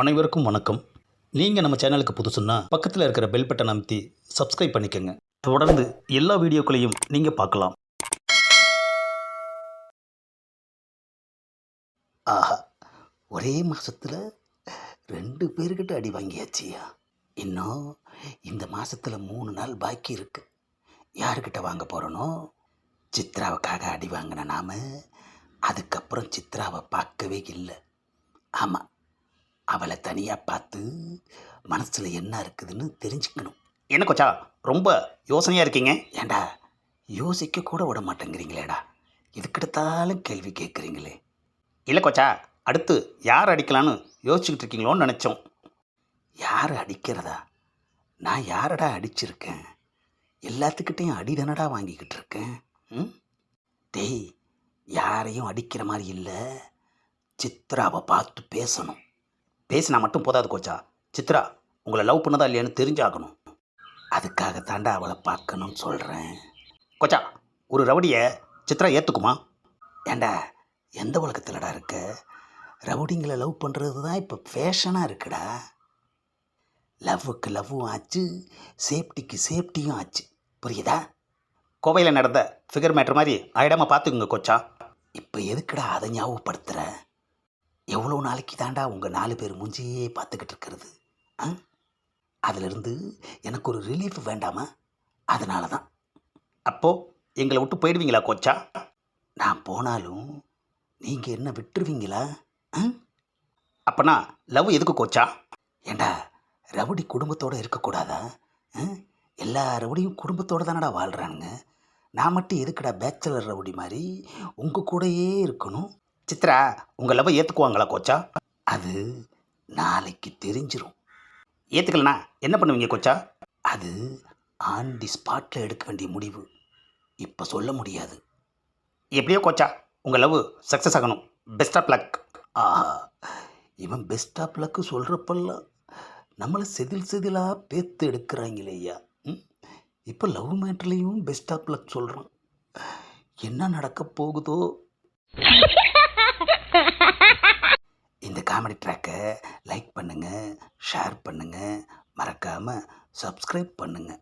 அனைவருக்கும் வணக்கம். நீங்கள் நம்ம சேனலுக்கு புதுசுன்னா பக்கத்தில் இருக்கிற பெல் பட்டன் அமைத்தி சப்ஸ்கிரைப் பண்ணிக்கோங்க. தொடர்ந்து எல்லா வீடியோக்களையும் நீங்கள் பார்க்கலாம். ஆஹா ஒரே மாதத்தில் ரெண்டு பேர்கிட்ட அடி வாங்கியாச்சியா? இன்னும் இந்த மாதத்தில் மூணு நாள் பாக்கி இருக்கு. யாருக்கிட்ட வாங்க போகிறனோ சித்ராவுக்காக அடி வாங்கின நாம அதுக்கப்புறம் சித்ராவை பார்க்கவே இல்லை. ஆமாம் அவளை தனியாக பார்த்து மனசில் என்ன இருக்குதுன்னு தெரிஞ்சுக்கணும். என்ன கொச்சா? ரொம்ப யோசனையாக இருக்கீங்க? ஏண்டா யோசிக்க கூட விட மாட்டேங்கிறீங்களேடா. எதுக்கெடுத்தாலும் கேள்வி கேட்குறீங்களே. இல்லை கொச்சா அடுத்து யார் அடிக்கலான்னு யோசிச்சுக்கிட்டு இருக்கீங்களோன்னு நினச்சோம். யார் அடிக்கிறதா? நான் யாரடா அடிச்சிருக்கேன்? எல்லாத்துக்கிட்டையும் அடிதானடா வாங்கிக்கிட்டு இருக்கேன்? ம்? டேய் யாரையும் அடிக்கிற மாதிரி இல்லை. சித்ராவை பார்த்து பேசணும். பேசினா மட்டும் போதாது கோச்சா. சித்ரா உங்களை லவ் பண்ணதா இல்லையான்னு தெரிஞ்சாகணும். அதுக்காக தாண்டா அவளை பார்க்கணும்னு சொல்கிறேன் கொச்சா ஒரு ரவுடியை சித்ரா ஏற்றுக்குமா ஏண்டா எந்த உலகத்தில்டா இருக்க? ரவுடிங்களை லவ் பண்ணுறது தான் இப்போ ஃபேஷனாக இருக்குடா. லவ்வுக்கு லவ்வும் ஆச்சு சேஃப்டிக்கு சேஃப்டியும் ஆச்சு. புரியுதா? கோவையில் நடந்த ஃபிகர் மேட்ரு மாதிரி ஆயிடாமல் பார்த்துக்குங்க கொச்சா. இப்போ எதுக்குடா அதை ஞாபகப்படுத்துகிற எவ்வளோ நாளைக்கு தாண்டா உங்கள் நாலு பேர் மூஞ்சியே பார்த்துக்கிட்டு இருக்கிறது? ஆ? அதிலிருந்து எனக்கு ஒரு ரிலீஃப் வேண்டாமா? அதனால தான். அப்போது எங்களை விட்டு போயிடுவீங்களா கோச்சா? நான் போனாலும் நீங்கள் என்ன விட்டுருவீங்களா? ஆ? அப்பனா லவ் எதுக்கு கோச்சா? ஏண்டா ரவுடி குடும்பத்தோடு இருக்கக்கூடாதா? ஆ? எல்லா ரவுடியும் குடும்பத்தோடு தானடா வாழ்கிறானுங்க நான் மட்டும் எதுக்கடா பேச்சலர் ரவுடி மாதிரி உங்கள் கூடயே இருக்கணும்? சித்ரா உங்கள் லவ் ஏற்றுக்குவாங்களா கோச்சா? அது நாளைக்கு தெரிஞ்சிடும் ஏற்றுக்கலனா என்ன பண்ணுவீங்க கோச்சா? அது ஆன் தி ஸ்பாட்டில் எடுக்க வேண்டிய முடிவு. இப்போ சொல்ல முடியாது. எப்படியோ கோச்சா உங்கள் லவ் சக்ஸஸ் ஆகணும். பெஸ்ட் ஆஃப் லக் ஆஹா இவன் பெஸ்ட் ஆஃப் லக்கு சொல்கிறப்பெல்லாம் நம்மளை செதில் செதிலாக பேத்து எடுக்கிறாங்களே ஐயா. ம்? இப்போ லவ் மேட்ருலேயும் பெஸ்ட் ஆஃப் லக் சொல்கிறான் என்ன நடக்க போகுதோ? இந்த காமெடி ட்ராக்கை லைக் பண்ணுங்கள் ஷேர் பண்ணுங்கள் மறக்காமல் சப்ஸ்கிரைப் பண்ணுங்கள்